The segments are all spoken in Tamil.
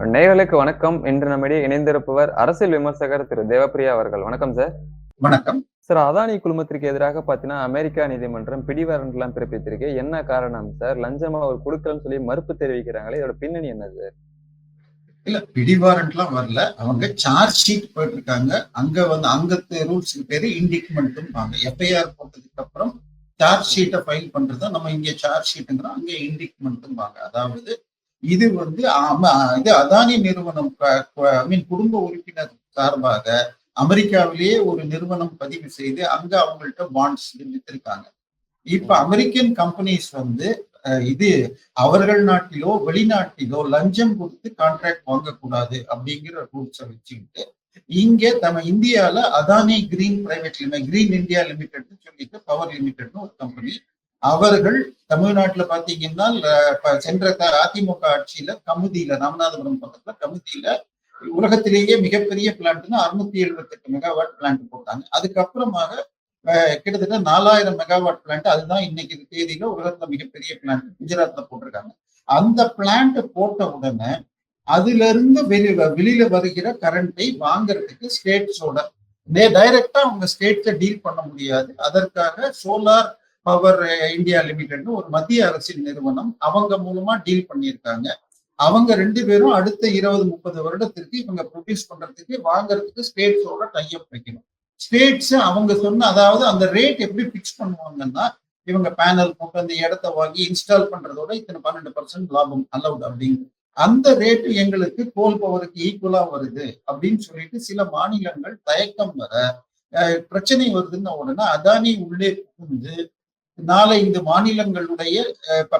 நேயர்களுக்கு வணக்கம். இன்று நம்மிடையே இணைந்திருப்பவர் அரசியல் விமர்சகர் திரு தேவப்பிரியா அவர்கள். வணக்கம் சார் வணக்கம். சார் அதானி குழுமத்திற்கு எதிராக பாத்தீங்கன்னா அமெரிக்கா நீதிமன்றம் பிடிவாரண்ட் எல்லாம் பிறப்பித்திருக்கு. என்ன காரணம் சார் லஞ்சமா ஒரு கொடுக்கலன்னு சொல்லி மறுப்பு தெரிவிக்கிறாங்களே இதோட பின்னணி என்ன சார் இல்ல பிடிவாரண்ட்லாம் வரல. அவங்க சார்ஜ் ஷீட் போட்டிருக்காங்க. அங்க வந்து அங்கத்து ரூல்ஸ்க்கு பேரு இண்டிக்மெண்ட்டும் எஃப்ஐஆர் போட்டதுக்கு அப்புறம் சார்ஜ் ஷீட்டை ஃபைல் பண்றதா நம்ம இங்க சார்ஜ் ஷீட்டுங்கிறோம் அங்க இண்டிக்மெண்ட்டும் அதாவது இது வந்து இது அதானி நிறுவனம். ஐ மீன் குடும்ப உறுப்பினர் சார்பாக அமெரிக்காவிலேயே ஒரு நிறுவனம் பதிவு செய்து அங்க அவங்கள்ட்ட பாண்ட்ஸ் வித்திருக்காங்க இப்ப அமெரிக்கன் கம்பெனிஸ் வந்து இது அவர்கள் நாட்டிலோ வெளிநாட்டிலோ லஞ்சம் கொடுத்து கான்ட்ராக்ட் வாங்கக்கூடாது அப்படிங்கிற ரூல்ஸை வச்சுக்கிட்டு இங்க நம்ம இந்தியால Adani green private limit green India limited சொல்லிட்டு பவர் லிமிடெட்னு ஒரு கம்பெனி அவர்கள் தமிழ்நாட்டுல பாத்தீங்கன்னா சென்ற த- அதிமுக ஆட்சியில கமுதியில ராமநாதபுரம் பக்கத்துல கமுதியில உலகத்திலேயே மிகப்பெரிய பிளான்ட்னா அறுநூத்தி எழுபத்தி எட்டு மெகாவாட் பிளான்ட் போட்டாங்க. அதுக்கப்புறமாக கிட்டத்தட்ட நாலாயிரம் மெகாவாட் பிளான்ட் அதுதான் இன்னைக்கு தேதியில உலகத்துல மிகப்பெரிய பிளான்ட் குஜராத்ல போட்டிருக்காங்க. அந்த பிளான்ட் போட்ட உடனே அதுல இருந்து வெளியில வெளியில வருகிற கரண்டை வாங்குறதுக்கு ஸ்டேட்ஸோட டைரக்டா அவங்க ஸ்டேட்ஸை டீல் பண்ண முடியாது. அதற்காக சோலார் பவர் இந்தியா லிமிடெட்னு ஒரு மத்திய அரசின் நிறுவனம். அவங்க மூலமா டீல் பண்ணியிருக்காங்க. அவங்க ரெண்டு பேரும் அடுத்த இருபது முப்பது வருடத்திற்கு இவங்க ப்ரொடியூஸ் பண்றதுக்கு வாங்குறதுக்கு ஸ்டேட்ஸோட டைப் வைக்கணும். ஸ்டேட்ஸ் அவங்க சொன்ன அதாவது அந்த ரேட் எப்படி பிக்ஸ் பண்ணுவாங்கன்னா இவங்க பேனல் போட்டு அந்த இடத்த வாங்கி இன்ஸ்டால் பண்றதோட இத்தனை பன்னெண்டு பர்சன்ட் லாபம் அலவுட் அப்படிங்கிறது. அந்த ரேட்டு எங்களுக்கு கோல் பவருக்கு ஈக்குவலா வருது அப்படின்னு சொல்லிட்டு சில மாநிலங்கள் தயக்கம் வர பிரச்சனை வருதுன்னு உடனே அதானி உள்ளே புகுந்து நாலஞ்சு இந்த மாநிலங்களுடைய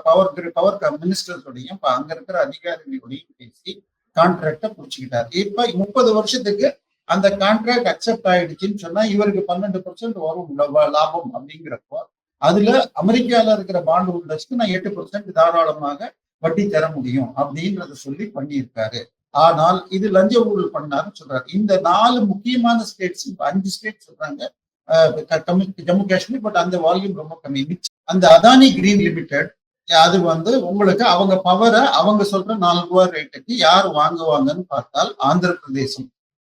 பவர் பவர் மினிஸ்டர்ஸோடையும் இப்ப அங்க இருக்கிற அதிகாரிகளோடையும் பேசி கான்ட்ராக்டை புடிச்சுக்கிட்டார் இப்ப முப்பது வருஷத்துக்கு அந்த கான்ட்ராக்ட் அக்செப்ட் ஆயிடுச்சுன்னு சொன்னா இவருக்கு பன்னெண்டு பர்சன்ட் வரும் லாபம் அப்படிங்கிறப்போ அதுல அமெரிக்கால இருக்கிற பாண்ட் ஹோல்டர்ஸ்க்கு நான் எட்டு பர்சன்ட் தாராளமாக வட்டி தர முடியும் அப்படின்றத சொல்லி பண்ணியிருக்காரு. ஆனால் இது லஞ்ச ஊழல் பண்ணாருன்னு சொல்றாரு. இந்த நாலு முக்கியமான ஸ்டேட்ஸ் அஞ்சு ஸ்டேட் சொல்றாங்க. ஜம்மு காஷ்மீர் பட் அந்த வால்யூம் ரொம்ப கம்மி. அந்த அதானி கிரீன் லிமிடெட் அது வந்து உங்களுக்கு அவங்க பவரை அவங்க சொல்ற நாலு ரூபாய் ரேட்டுக்கு யார் வாங்குவாங்கன்னு பார்த்தால் ஆந்திர பிரதேசம்.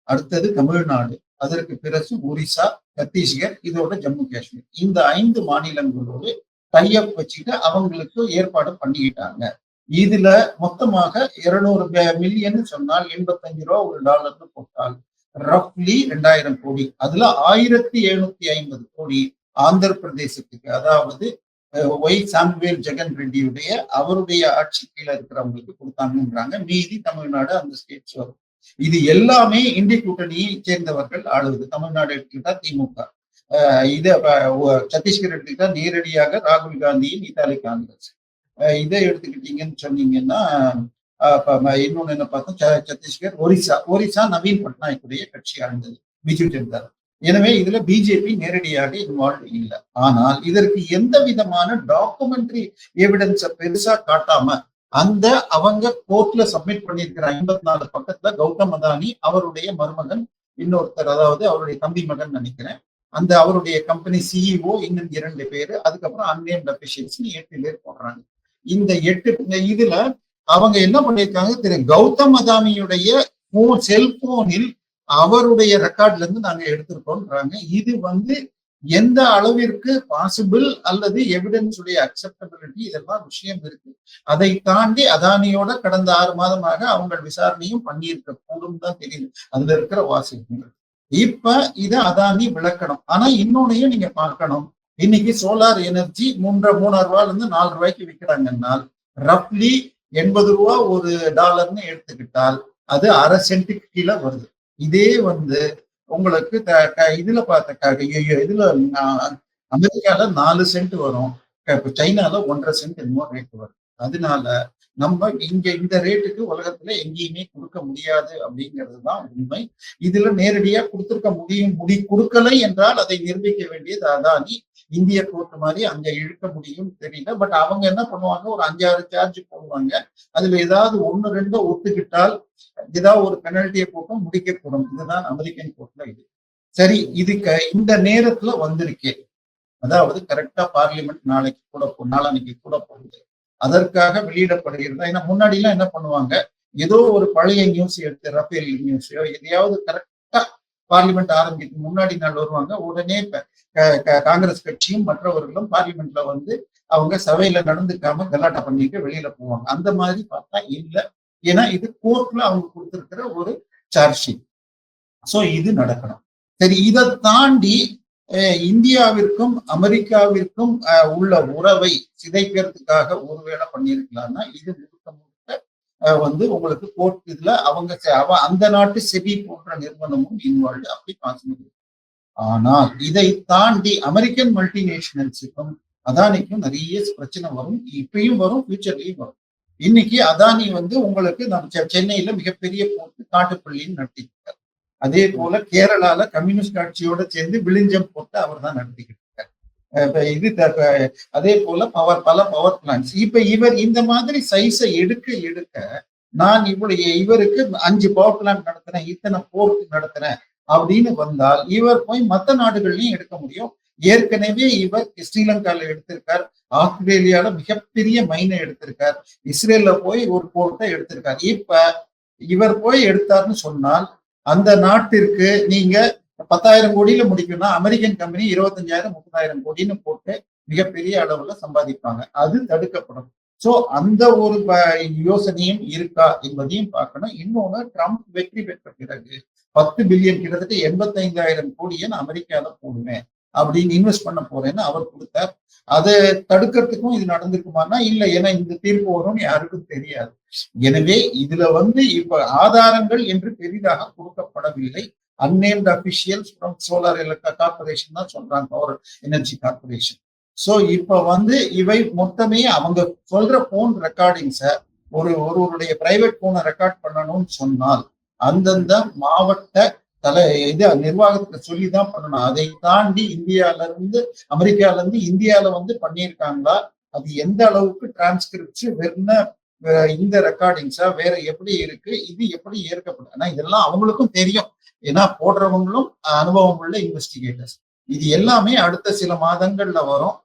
அடுத்தது தமிழ்நாடு. அதற்கு பிறகு ஒரிசா சத்தீஸ்கர் இதோட ஜம்மு காஷ்மீர். இந்த ஐந்து மாநிலங்களோடு டைப் வச்சுட்டு அவங்களுக்கு ஏற்பாடு பண்ணிக்கிட்டாங்க. இதுல மொத்தமாக இருநூறு மில்லியன் சொன்னால் எண்பத்தஞ்சு ரூபா ஒரு டாலர்னு போட்டால் ரஃப்லி ரெண்டாயிரம் கோடி. அதுல ஆயிரத்தி எழுநூத்தி ஐம்பது கோடி ஆந்திர பிரதேசத்துக்கு. அதாவது ஒய் சாம்வேல் ஜெகன் ரெட்டியுடைய அவருடைய ஆட்சி கீழே இருக்கிறவங்களுக்கு கொடுத்தாங்கன்றாங்க. மீதி தமிழ்நாடு அந்த ஸ்டேட்ஸ் வரும். இது எல்லாமே இந்திய கூட்டணியை சேர்ந்தவர்கள் ஆளுவது. தமிழ்நாடு எடுத்துக்கிட்டா திமுக. அஹ், சத்தீஸ்கர் எடுத்துக்கிட்டா நேரடியாக ராகுல் காந்தியின் இத்தாலி காங்கிரஸ். இதை எடுத்துக்கிட்டீங்கன்னு சொன்னீங்கன்னா இன்னொன்னு என்ன பார்த்தா சத்தீஸ்கர் ஒரிசா ஒரிசா நவீன் பட்நாயக்குடைய கட்சி ஆழ்ந்தது பிஜேபி இருந்தார் எனவே இதுல பிஜேபி நேரடியாக இன்வால்வ் இல்லை. ஆனால் இதற்கு எந்த விதமான டாக்குமெண்ட்ரி எவிடன்ஸ பெருசா காட்டாம அந்த அவங்க கோர்ட்ல சப்மிட் பண்ணியிருக்கிற ஐம்பத்தி நாலு பக்கத்துல கௌதம் அதானி அவருடைய மருமகன் இன்னொருத்தர் அதாவது அவருடைய தம்பி மகன் நினைக்கிறேன். அந்த அவருடைய கம்பெனி சிஇஓ இன்னும் இரண்டு பேரு அதுக்கப்புறம் அன்னேம்ட் அபிஷியல்ஸ் எட்டு பேர் போடுறாங்க. இந்த எட்டு இதுல அவங்க என்ன பண்ணியிருக்காங்க திரு கௌதம் அதானியுடைய செல்போனில் அவருடைய ரெக்கார்ட்ல இருந்து நாங்க எடுத்திருக்கோம்ன்றாங்க. இது வந்து எந்த அளவிற்கு பாசிபிள் அல்லது எவிடன்ஸ் உடைய அக்செப்டபிலிட்டி இதெல்லாம் விஷயம் இருக்கு. அதை தாண்டி அதானியோட கடந்த ஆறு மாதமாக அவங்க விசாரணையும் பண்ணியிருக்க கூடும் தான் தெரியுது. அதுல இருக்கிற வாசிப்புகள். இப்ப இத அதானி விளக்கணும். ஆனா இன்னொன்னையும் நீங்க பார்க்கணும். இன்னைக்கு சோலார் எனர்ஜி மூன்றரை மூணாயிரம் ரூபாயில இருந்து நாலு ரூபாய்க்கு விற்கிறாங்கன்னா ரஃப்லி எண்பது ரூபா ஒரு டாலர்னு எடுத்துக்கிட்டால் அது அரை சென்ட்டுக்கு கீழே வருது. இதே வந்து உங்களுக்கு த- க- இதுல பார்த்த ஐயோ இதுல அமெரிக்கால நாலு சென்ட் வரும். இப்போ சைனால ஒன்றரை சென்ட் என்னமோ ரேட் வரும் அதனால நம்ம இங்க இந்த ரேட்டுக்கு உலகத்துல எங்கேயுமே கொடுக்க முடியாது அப்படிங்கிறது தான் உண்மை. இதுல நேரடியா கொடுத்துருக்க முடியும் முடி கொடுக்கலை என்றால் அதை நிரூபிக்க வேண்டியது அதானி. இந்திய கோர்ட் மாதிரி அங்க இழுக்க முடியும் தெரியல. பட் அவங்க என்ன பண்ணுவாங்க? ஒரு அஞ்சாறு சார்ஜ் போடுவாங்க. அதுல ஏதாவது ஒண்ணு ரெண்டு ஒத்துக்கிட்டால் ஏதாவது ஒரு பெனல்ட்டியை போட்டு முடிக்கப்படும் இதுதான் அமெரிக்கன் கோர்ட்ல இது. சரி இதுக்கு இந்த நேரத்துல வந்திருக்கேன் அதாவது கரெக்டா பார்லிமெண்ட் நாளைக்கு கூட போ- நாளான்னைக்கு கூட போகுது. அதற்காக வெளியிடப்படுகிறது. ஏன்னா முன்னாடி எல்லாம் என்ன பண்ணுவாங்க? ஏதோ ஒரு பழைய நியூஸ் எடுத்து ரஃபேல் நியூஸோ எதையாவது கரெக்டா பார்லிமெண்ட் ஆரம்பிக்கு முன்னாடி நாள் வருவாங்க. உடனே காங்கிரஸ் கட்சியும் மற்றவர்களும் பார்லிமெண்ட்ல வந்து அவங்க சபையில நடந்துக்காம கலாட்டா பண்ணிட்டு வெளியில போவாங்க. அந்த மாதிரி பார்த்தா இல்ல. ஏன்னா இது கோர்ட்ல அவங்க கொடுத்திருக்கிற ஒரு சார்ஜ் ஷீட் சோ இது நடக்கணும். சரி இதை தாண்டி இந்தியாவிற்கும் அமெரிக்காவிற்கும் அஹ், உள்ள உறவை சிதைக்கிறதுக்காக ஒருவேளை பண்ணியிருக்கலாம்னா இது முழுக்க முழுக்க வந்து உங்களுக்கு கோர்ட் இதுல அவங்க அவ அந்த நாட்டு செபி போன்ற நிறுவனமும் இன்வால்வ் அப்படி கான்சன்ட்ரேட் ஆனால் இதை தாண்டி அமெரிக்கன் மல்டிநேஷனல்ஸுக்கும் அதானிக்கும் நிறைய பிரச்சனை வரும். இப்பயும் வரும் ஃபியூச்சர்லயும் வரும். இன்னைக்கு அதானி வந்து உங்களுக்கு நம்ம செ- சென்னையில மிகப்பெரிய போட்டு காட்டுப்பள்ளின்னு நடத்திக்கிட்டார். அதே போல கேரளால கம்யூனிஸ்ட் கட்சியோட சேர்ந்து விழிஞ்சம் போட்டு அவர் தான் நடத்திக்கிட்டு இருக்கார் இது த- அதே போல பவர் பல பவர் பிளான்ஸ். இப்ப இவர் இந்த மாதிரி சைஸை எடுக்க எடுக்க நான் இவ்வளவு இவருக்கு அஞ்சு பவர் பிளான்ட் நடத்துறேன் இத்தனை போர்ட் நடத்துறேன் அப்படின்னு வந்தால் இவர் போய் மற்ற நாடுகள்லயும் எடுக்க முடியும். ஏற்கனவே இவர் ஸ்ரீலங்கால எடுத்திருக்கார். ஆஸ்திரேலியால மிகப்பெரிய மைனை எடுத்திருக்கார். இஸ்ரேல்ல போய் ஒரு போர்ட்டை எடுத்திருக்கார். இப்ப இவர் போய் எடுத்தார்னு சொன்னால் அந்த நாட்டிற்கு நீங்க பத்தாயிரம் கோடியில முடிக்கும்னா அமெரிக்கன் கம்பெனி இருபத்தஞ்சாயிரம் முப்பதாயிரம் கோடின்னு போட்டு மிகப்பெரிய அளவுல சம்பாதிப்பாங்க. அது தடுக்கப்படும். சோ அந்த ஒரு யோசனையும் இருக்கா என்பதையும் பார்க்கணும். இன்னொன்னு ட்ரம்ப் வெற்றி பெற்ற பிறகு பத்து பில்லியன் கிட்டத்தட்ட எண்பத்தைந்தாயிரம் கோடியை நான் அமெரிக்கால போடுவேன் அப்படின்னு இன்வெஸ்ட் பண்ண போறேன்னு அவர் கொடுத்தார். அதை தடுக்கிறதுக்கும் இது நடந்திருக்குமானா இல்லை ஏன்னா இந்த தீர்ப்பு வரும்னு யாருக்கும் தெரியாது. எனவே இதுல வந்து இப்ப ஆதாரங்கள் என்று பெரிதாக கொடுக்கப்படவில்லை. Unnamed officials from solar corporation தான் சொல்றாங்க பவர் எனர்ஜி கார்பரேஷன் ஸோ இப்ப வந்து இவை மொத்தமே அவங்க சொல்ற போன் ரெக்கார்டிங்ஸை ஒரு ஒருவருடைய பிரைவேட் போனை ரெக்கார்ட் பண்ணணும்னு சொன்னால் அந்தந்த மாவட்ட தலை இது நிர்வாகத்துக்கு சொல்லி தான் பண்ணணும். அதை தாண்டி இந்தியால இருந்து அமெரிக்கால இருந்து இந்தியால வந்து பண்ணியிருக்காங்களா? அது எந்த அளவுக்கு டிரான்ஸ்கிரிப்ட் வெறும் இந்த ரெக்கார்டிங்ஸா வேற எப்படி இருக்கு இது எப்படி ஏற்கப்படும் ஆனா இதெல்லாம் அவங்களுக்கும் தெரியும். ஏன்னா போடுறவங்களும் அனுபவம் உள்ள இன்வெஸ்டிகேட்டர்ஸ் இது எல்லாமே அடுத்த சில மாதங்கள்ல வரும்.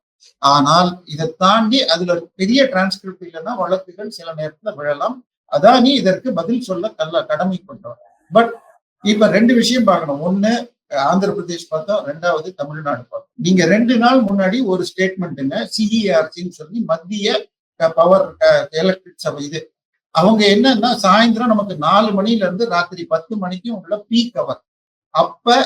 ஆனால் இதை தாண்டி அதுல பெரிய டிரான்ஸ்கிரிப்ட் இல்லைன்னா வழக்குகள் சில நேரத்துல விழலாம். அதானி இதற்கு பதில் சொல்ல கல்ல கடமை கடமைப்பட்டவர். பட் இப்ப ரெண்டு விஷயம் பார்க்கணும். ஒண்ணு ஆந்திர பிரதேஷ் பார்த்தோம் ரெண்டாவது தமிழ்நாடு பார்த்தோம் நீங்க ரெண்டு நாள் முன்னாடி ஒரு ஸ்டேட்மெண்ட்டுங்க சிஇஆர்சின்னு சொல்லி மத்திய பவர் எலக்ட்ரிக் சபை இது. அவங்க என்னன்னா சாயந்தரம் நமக்கு நாலு மணில இருந்து ராத்திரி பத்து மணிக்கும் உள்ள பீக் அவர் அப்ப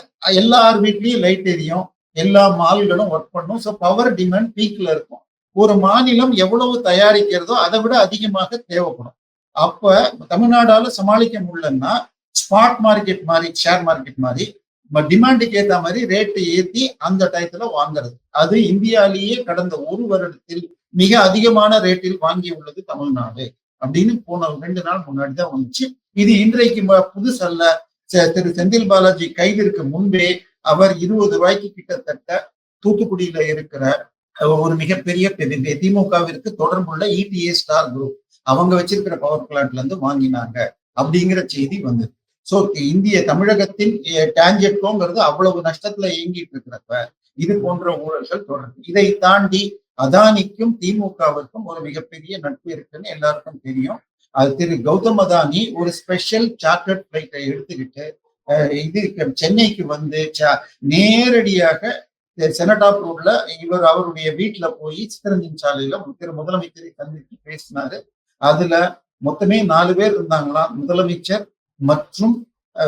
எல்லார் வீட்லயும் லைட் எரியும். எல்லா மால்களும் ஒர்க் பண்ணும். ஸோ பவர் டிமாண்ட் பீக்ல இருக்கும். ஒரு மாநிலம் எவ்வளவு தயாரிக்கிறதோ அதை விட அதிகமாக தேவைப்படும். அப்ப தமிழ்நாடால சமாளிக்க முடியலன்னா ஸ்பாட் மார்க்கெட் மாதிரி ஷேர் மார்க்கெட் மாதிரி டிமாண்டுக்கு ஏத்த மாதிரி ரேட்டு ஏத்தி அந்த டயத்துல வாங்குறது. அது இந்தியாலேயே கடந்த ஒரு வருடத்தில் மிக அதிகமான ரேட்டில் வாங்கி உள்ளது தமிழ்நாடு அப்படின்னு போன ரெண்டு நாள் முன்னாடி தான் வந்துச்சு. இது இன்றைக்கு புதுசல்ல. செ- திரு செந்தில் பாலாஜி கைதிற்கு முன்பே அவர் இருபது ரூபாய்க்கு கிட்டத்தட்ட தூத்துக்குடியில இருக்கிற ஒரு மிகப்பெரிய திமுகவிற்கு தொடர்புள்ள இடிஏ ஸ்டார் குரூப் அவங்க வச்சிருக்கிற பவர் பிளான்ட்ல இருந்து வாங்கினாங்க அப்படிங்கிற செய்தி வந்தது. சோ இந்திய தமிழகத்தின் டான்ஜெட்கோங்கிறது அவ்வளவு நஷ்டத்துல இயங்கிட்டு இருக்கிறப்ப இது போன்ற ஊழல்கள் தொடருது. இதை தாண்டி அதானிக்கும் திமுகவிற்கும் ஒரு மிகப்பெரிய நட்பு இருக்குன்னு எல்லாருக்கும் தெரியும். அது திரு கௌதம் அதானி ஒரு ஸ்பெஷல் சார்ட்டர்ட் ஃபிளைட்டை எடுத்துக்கிட்டு அஹ், இது சென்னைக்கு வந்து நேரடியாக செனடாப் ரோட்ல இவர் அவருடைய வீட்டுல போய் சித்தரஞ்சன் சாலையில திரு முதலமைச்சரை சந்தித்து பேசினாரு. அதுல மொத்தமே நாலு பேர் இருந்தாங்களாம். முதலமைச்சர் மற்றும்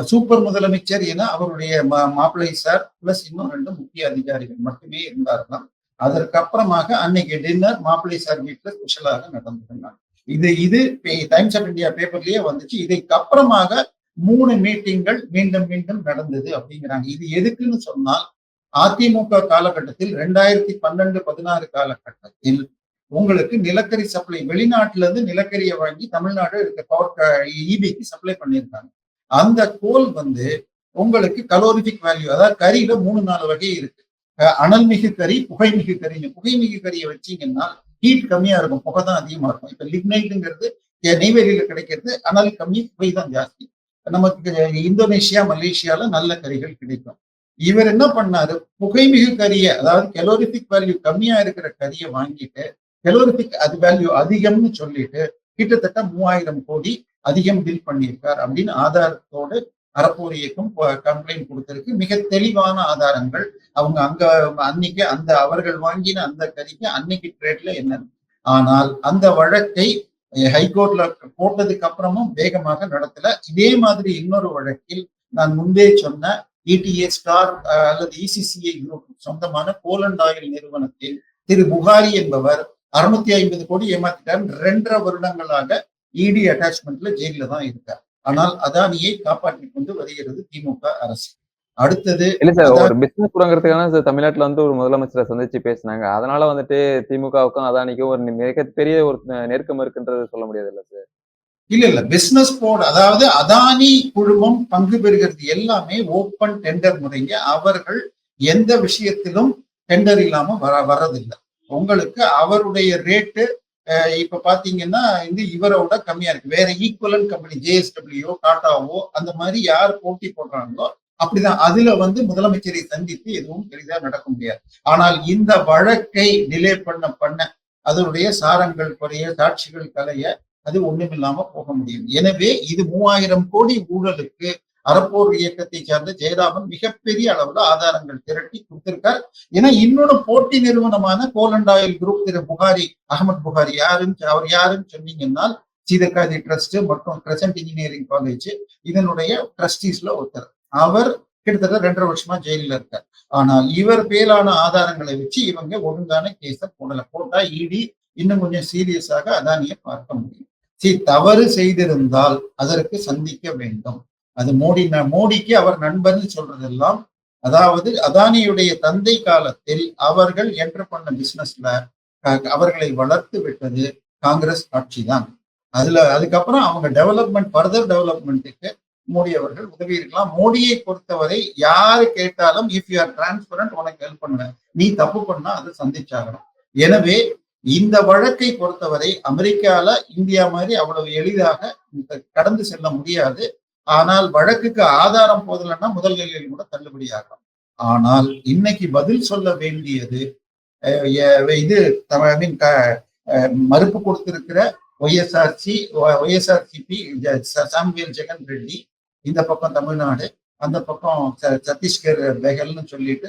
சூப்பர் முதலமைச்சர் என அவருடைய மா- மாப்பிள்ளை சார் பிளஸ் இன்னும் ரெண்டு முக்கிய அதிகாரிகள் மட்டுமே இருந்தார்களாம். அதற்கப்புறமாக அன்னைக்கு டின்னர் மாப்பிள்ளை சார் வீட்டில் ஸ்பெஷலாக நடந்திருந்தாங்க. இது இது டைம்ஸ் ஆஃப் இந்தியா பேப்பர்லயே வந்துச்சு. இதுக்கு அப்புறமாக மூணு மீட்டிங்கள் மீண்டும் மீண்டும் நடந்தது அப்படிங்கிறாங்க. இது எதுக்குன்னு சொன்னால் அதிமுக காலகட்டத்தில் ரெண்டாயிரத்தி பன்னெண்டு பதினாறு காலகட்டத்தில் உங்களுக்கு நிலக்கரி சப்ளை வெளிநாட்டுல இருந்து நிலக்கரியை வாங்கி தமிழ்நாடு பவர் இபிக்கு சப்ளை பண்ணியிருக்காங்க. அந்த கோல் வந்து உங்களுக்கு கலோரிபிக் வேல்யூ அதாவது கறியில மூணு நாலு வகை இருக்கு. அஹ் அனல் மிகு கறி புகைமிகு கறின்னு புகைமிகு கறியை வச்சீங்கன்னா ஹீட் கம்மியா இருக்கும் புகை தான் அதிகமா இருக்கும். இப்ப லிக்னைட்டுங்கிறது நெய்வேலியில கிடைக்கிறது அனல் கம்மி புகை தான் ஜாஸ்தி. நமக்கு இந்தோனேஷியா மலேசியால நல்ல கறிகள் கிடைக்கும். இவர் என்ன பண்ணாரு? புகைமிகு கறியை அதாவது கெலோரிபிக் வேல்யூ கம்மியா இருக்கிற கறியை வாங்கிட்டு கெலோரிபிக் அது வேல்யூ அதிகம்னு சொல்லிட்டு கிட்டத்தட்ட மூவாயிரம் கோடி அதிகம் பில் பண்ணியிருக்கார் அப்படின்னு ஆதாரத்தோடு அறப்போர் இயக்கம் கம்ப்ளைண்ட் கொடுத்திருக்கு. மிக தெளிவான ஆதாரங்கள். அவங்க அங்க அன்னைக்கு அந்த அவர்கள் வாங்கின அந்த கறிக்கு அன்னைக்கு ட்ரேட்ல என்ன? ஆனால் அந்த வழக்கை ஹைகோர்ட்ல போட்டதுக்கு அப்புறமும் வேகமாக நடத்தல. இதே மாதிரி இன்னொரு வழக்கில் நான் முன்பே சொன்ன இடிஏ ஸ்டார் அல்லது இசிசிஐ குரூப் சொந்தமான போலண்ட் ஆயில் நிறுவனத்தில் திரு புகாரி என்பவர் அறுநூத்தி ஐம்பது கோடி ஏமாத்திட்டார். ரெண்டரை வருடங்களாக இடி அட்டாச்மெண்ட்ல ஜெயில தான் இருக்கார். ஆனால் அதானியை காப்பாற்றி கொண்டு வருகிறது திமுக அரசு. அடுத்தது இல்ல சார் ஒரு பிசினஸ் தொடங்குறதுக்கான தமிழ்நாட்டுல வந்து ஒரு முதலமைச்சரை சந்திச்சு பேசினாங்க. அதனால வந்துட்டு திமுகவுக்கும் அதானிக்கும் ஒரு மிகப்பெரிய ஒரு நெருக்கம் இருக்குன்றது சொல்ல முடியாது இல்ல சார்? இல்ல இல்ல. பிசினஸ் போர்டு அதாவது அதானி குழுமம் பங்கு பெறுகிறது எல்லாமே ஓப்பன் டெண்டர் முறைங்க. அவர்கள் எந்த விஷயத்திலும் டெண்டர் இல்லாம வர வர்றதில்லை. உங்களுக்கு அவருடைய ரேட்டு இப்ப பாத்தீங்கன்னா வந்து இவரோட கம்மியா இருக்கு. வேற ஈக்குவலன் கம்பெனி ஜேஎஸ்டபிள்யூ டாட்டாவோ அந்த மாதிரி யார் போட்டி போடுறாங்களோ அப்படிதான். அதுல வந்து முதலமைச்சரை சந்தித்து எதுவும் பெரிதா நடக்க முடியாது. ஆனால் இந்த வழக்கை டிலே பண்ண பண்ண அதனுடைய சாரங்கள் குறைய சாட்சிகள் கலைய அது ஒண்ணுமில்லாம போக முடியும். எனவே இது மூவாயிரம் கோடி ஊழலுக்கு அறப்போர் இயக்கத்தை சார்ந்த ஜெயராமன் மிகப்பெரிய அளவுல ஆதாரங்கள் திரட்டி கொடுத்திருக்கார். ஏன்னா இன்னொன்னு போட்டி நிறுவனமான கோலண்டாயில் ஆயில் குரூப் திரு புகாரி அகமது புகாரி யாருன்னு அவர் யாருன்னு சொன்னீங்கன்னா சீதக்காதி ட்ரஸ்ட் மற்றும் கிரசன்ட் இன்ஜினியரிங் காலேஜ் இதனுடைய ட்ரஸ்டீஸ்ல ஒருத்தர். அவர் கிட்டத்தட்ட ரெண்டரை வருஷமா ஜெயிலில் இருக்கார். ஆனால் இவர் பேரான ஆதாரங்களை வச்சு இவங்க ஒழுங்கான கேஸ போடல. போட்டா இடி இன்னும் கொஞ்சம் சீரியஸாக அதானியை பார்க்க முடியும். சரி தவறு செய்திருந்தால் அதற்கு சந்திக்க வேண்டும். அது மோடி மோடிக்கு அவர் நண்பர்னு சொல்றதெல்லாம் அதாவது அதானியுடைய தந்தை காலத்தில் அவர்கள் என்டர் பண்ண பிசினஸ்ல அவர்களை வளர்த்து விட்டது காங்கிரஸ் ஆட்சி தான் அதுல அதுக்கப்புறம் அவங்க டெவலப்மெண்ட் ஃபர்தர் டெவலப்மெண்ட்டுக்கு மோடி அவர்கள் உதவி இருக்கலாம். மோடியை பொறுத்தவரை யாரு கேட்டாலும் இஃப் யூ ஆர் டிரான்ஸ்பரண்ட் உனக்கு ஹெல்ப் பண்ணுவேன். நீ தப்பு பண்ணா அதை சந்திச்சாகணும். எனவே இந்த வழக்கை பொறுத்தவரை அமெரிக்கால இந்தியா மாதிரி அவ்வளவு எளிதாக கடந்து செல்ல முடியாது. ஆனால் வழக்குக்கு ஆதாரம் போதலைன்னா முதல் நிலையில் கூட தள்ளுபடியாகும் ஆனால் இன்னைக்கு பதில் சொல்ல வேண்டியது இது மீன் மறுப்பு கொடுத்திருக்கிற ஒய்எஸ்ஆர்சி ஒய்எஸ்ஆர்சிபி சாம்பியல் ஜெகன் ரெட்டி இந்த பக்கம் தமிழ்நாடு அந்த பக்கம் சத்தீஸ்கர் பெகல்னு சொல்லிட்டு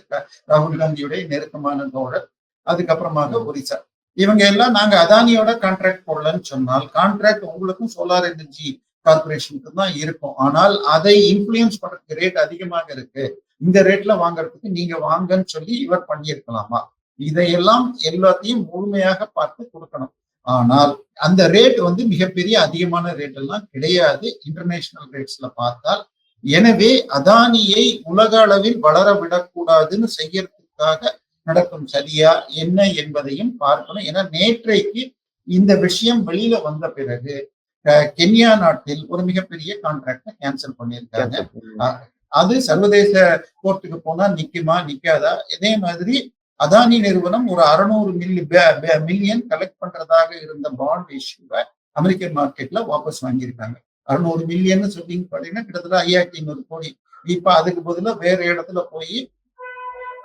ராகுல் காந்தியுடைய நெருக்கமான தோழர் அதுக்கப்புறமாக ஒரிசா. இவங்க எல்லாம் நாங்க அதானியோட கான்ட்ராக்ட் போடலன்னு சொன்னால் கான்ட்ராக்ட் உங்களுக்கும் சோலார் எனர்ஜி கார்பரேஷனுக்கு தான் இருக்கும். ஆனால் அதை இன்ஃபுளுயன்ஸ் பண்றதுக்கு ரேட் அதிகமாக இருக்கு. இந்த ரேட்ல வாங்குறதுக்கு நீங்க வாங்கன்னு சொல்லி இவர் பண்ணியிருக்கலாமா? இதையெல்லாம் எல்லாத்தையும் முழுமையாக பார்த்து கொடுக்கணும். ஆனால் அந்த ரேட் வந்து மிகப்பெரிய அதிகமான ரேட் எல்லாம் கிடையாது. இன்டர்நேஷனல் ரேட்ஸ்ல பார்த்தால். எனவே அதானியை உலக அளவில் வளர விடக்கூடாதுன்னு செய்யறதுக்காக நடக்கும் சரியா என்ன என்பதையும் பார்க்கணும். ஏன்னா நேற்றைக்கு இந்த விஷயம் வெளியில வந்த பிறகு கென்யா நாட்டில் ஒரு மிகப்பெரிய கான்ட்ராக்டை கேன்சல் பண்ணியிருக்காங்க. அது சர்வதேச கோர்ட்டுக்கு போனா நிக்குமா நிக்காதா? இதே மாதிரி அதானி நிறுவனம் ஒரு அறுநூறு மில்லி மில்லியன் கலெக்ட் பண்றதாக இருந்த பாண்ட் இஷ்யூவை அமெரிக்கன் மார்க்கெட்ல வாபஸ் வாங்கியிருக்காங்க. அறுநூறு மில்லியன் சொல்லி பாத்தீங்கன்னா கிட்டத்தட்ட ஐயாயிரத்தி ஐநூறு கோடி. இப்ப அதுக்கு பதிலாக வேற இடத்துல போய்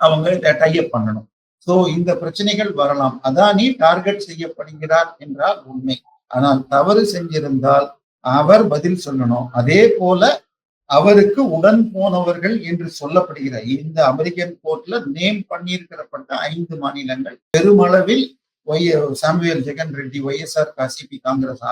அவங்க டைப் பண்ணணும். சோ இந்த பிரச்சனைகள் வரலாம். அதானி டார்கெட் செய்யப்படுகிறார் என்றால் உண்மை. ஆனால் தவறு செஞ்சிருந்தால் அவர் பதில் சொல்லணும். அதே போல அவருக்கு உடன் போனவர்கள் என்று சொல்லப்படுகிற இந்த அமெரிக்கன் கோர்ட்ல நேம் பண்ணியிருக்கிறப்பட்ட ஐந்து மாநிலங்கள் பெருமளவில் Y Samuel Jagan Reddy YSR காசிபி Congress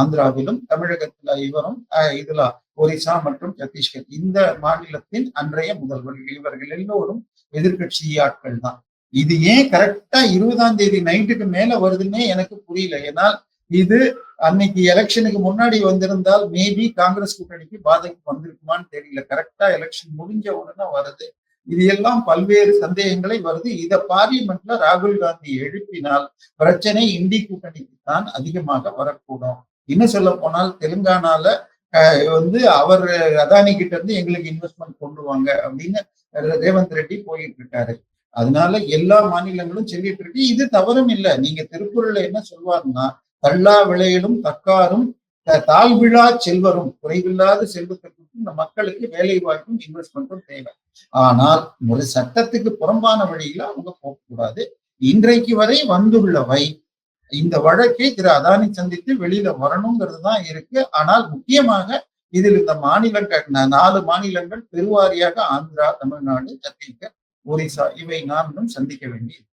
ஆந்திராவிலும் தமிழகத்துல இவரும் இதுல ஒரிசா மற்றும் சத்தீஸ்கர். இந்த மாநிலத்தின் அன்றைய முதல்வர்கள் இவர்கள் எல்லோரும் எதிர்கட்சி ஆட்கள் தான். இது ஏன் கரெக்டா இருபதாம் தேதி நைட்டுக்கு மேல வருதுன்னே எனக்கு புரியல. ஏன்னால் இது அன்னைக்கு எலெக்ஷனுக்கு முன்னாடி வந்திருந்தால் மேபி காங்கிரஸ் கூட்டணிக்கு பாதிப்பு வந்திருக்குமான்னு தெரியல. கரெக்டா எலெக்ஷன் முடிஞ்ச உடனே வருது. இது எல்லாம் பல்வேறு சந்தேகங்களை வருது. இத பார்லிமெண்ட்ல ராகுல் காந்தி எழுப்பினால் பிரச்சனை இந்தி கூட்டணிக்கு தான் அதிகமாக வரக்கூடும். இன்னும் சொல்ல போனால் தெலுங்கானால வந்து அவர் அதானி கிட்ட இருந்து எங்களுக்கு இன்வெஸ்ட்மெண்ட் கொண்டு வாங்க அப்படின்னு ரேவந்த் ரெட்டி போயிட்டு இருக்காரு. அதனால எல்லா மாநிலங்களும் சொல்லிட்டு இருக்கு. இது தவறும் இல்லை. நீங்க திருக்குறள்ல என்ன சொல்வாருன்னா தள்ளா விளையிலும் தக்காரும் தாழ்விழா செல்வரும் குறைவில்லாத செல்வத்திற்கும் இந்த மக்களுக்கு வேலை வாய்ப்பும் இன்வெஸ்ட்மெண்ட்டும் தேவை. ஆனால் ஒரு சட்டத்துக்கு புறம்பான வழியில அவங்க போகக்கூடாது. இன்றைக்கு வரை வந்துள்ளவை. இந்த வழக்கை திரு அதானி சந்தித்து வெளியில வரணுங்கிறது தான் இருக்கு. ஆனால் முக்கியமாக இதில் இந்த மாநிலங்கள் நாலு மாநிலங்கள் பெருவாரியாக ஆந்திரா தமிழ்நாடு சத்தீஸ்கர் ஒரிசா இவை நான்கும் சந்திக்க வேண்டியது